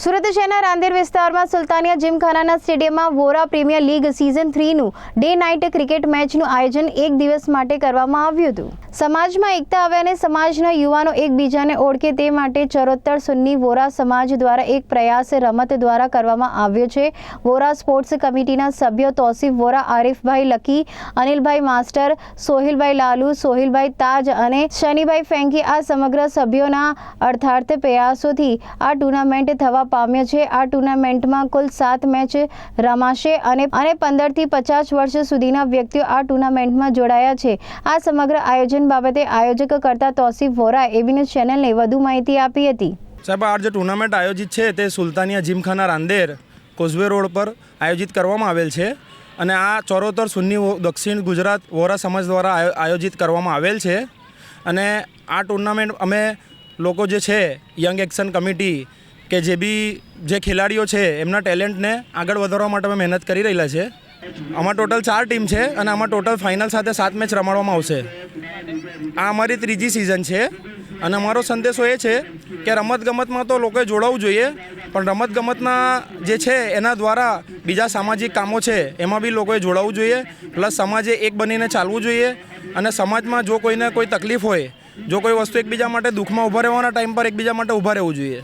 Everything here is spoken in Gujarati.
સુરત શહેરના રાંદેર વિસ્તારમાં સુલતાનિયા જીમખાનાના સ્ટેડિયમમાં વોરા પ્રીમિયર લીગ સિઝન થ્રીનું ડે નાઇટ ક્રિકેટ મેચનું આયોજન એક દિવસ માટે કરવામાં આવ્યું હતું. સમાજમાં એકતા આવે અને સમાજના યુવાનો એકબીજાને ઓળખે તે માટે ચરોતર સુન્ની વોરા સમાજ દ્વારા એક પ્રયાસ રમત દ્વારા કરવામાં આવ્યો છે. વોરા સ્પોર્ટ્સ કમિટીના સભ્યો તોસીફ વોરા આરિફભાઈ લકી, અનિલભાઈ માસ્ટર, સોહિલભાઈ લાલુ, સોહિલભાઈ તાજ અને શનિભાઈ ફેંકી આ સમગ્ર સભ્યોના અર્થાર્થ પ્રયાસોથી આ ટુર્નામેન્ટ થવા પામ્યો છે. આ ટુર્નામેન્ટમાં કુલ સાત મેચ રમાશે અને અને પંદરથી પચાસ વર્ષ સુધીના વ્યક્તિઓ આ ટુર્નામેન્ટમાં જોડાયા છે. આ સમગ્ર આયોજન બાબતે આયોજક કરતા તોસીફ વોરા એબીને ચેનલને વધુ માહિતી આપી હતી. સાહેબ, આ જે ટુર્નામેન્ટ આયોજિત છે તે સુલતાનિયા જીમખાના રાંદેર કોઝવે રોડ પર આયોજિત કરવામાં આવેલ છે અને આ ચોરોતર સુન્ની દક્ષિણ ગુજરાત વોરા સમાજ દ્વારા આયોજિત કરવામાં આવેલ છે. અને આ ટુર્નામેન્ટ અમે લોકો જે છે, યંગ એક્શન કમિટી કે જે બી જે ખેલાડીઓ છે, એમના ટેલેન્ટને આગળ વધારવા માટે અમે મહેનત કરી રહેલા છે. આમાં ટોટલ ચાર ટીમ છે અને આમાં ટોટલ ફાઇનલ સાથે સાત મેચ રમાડવામાં આવશે. આ અમારી ત્રીજી સિઝન છે અને અમારો સંદેશો એ છે કે રમતગમતમાં તો લોકોએ જોડાવવું જોઈએ, પણ રમતગમતના જે છે એના દ્વારા બીજા સામાજિક કામો છે એમાં બી લોકોએ જોડાવવું જોઈએ, પ્લસ સમાજે એક બનીને ચાલવું જોઈએ અને સમાજમાં જો કોઈને કોઈ તકલીફ હોય, જો કોઈ વસ્તુ એકબીજા માટે દુઃખમાં ઊભા રહેવાના ટાઈમ પર એકબીજા માટે ઊભા રહેવું જોઈએ.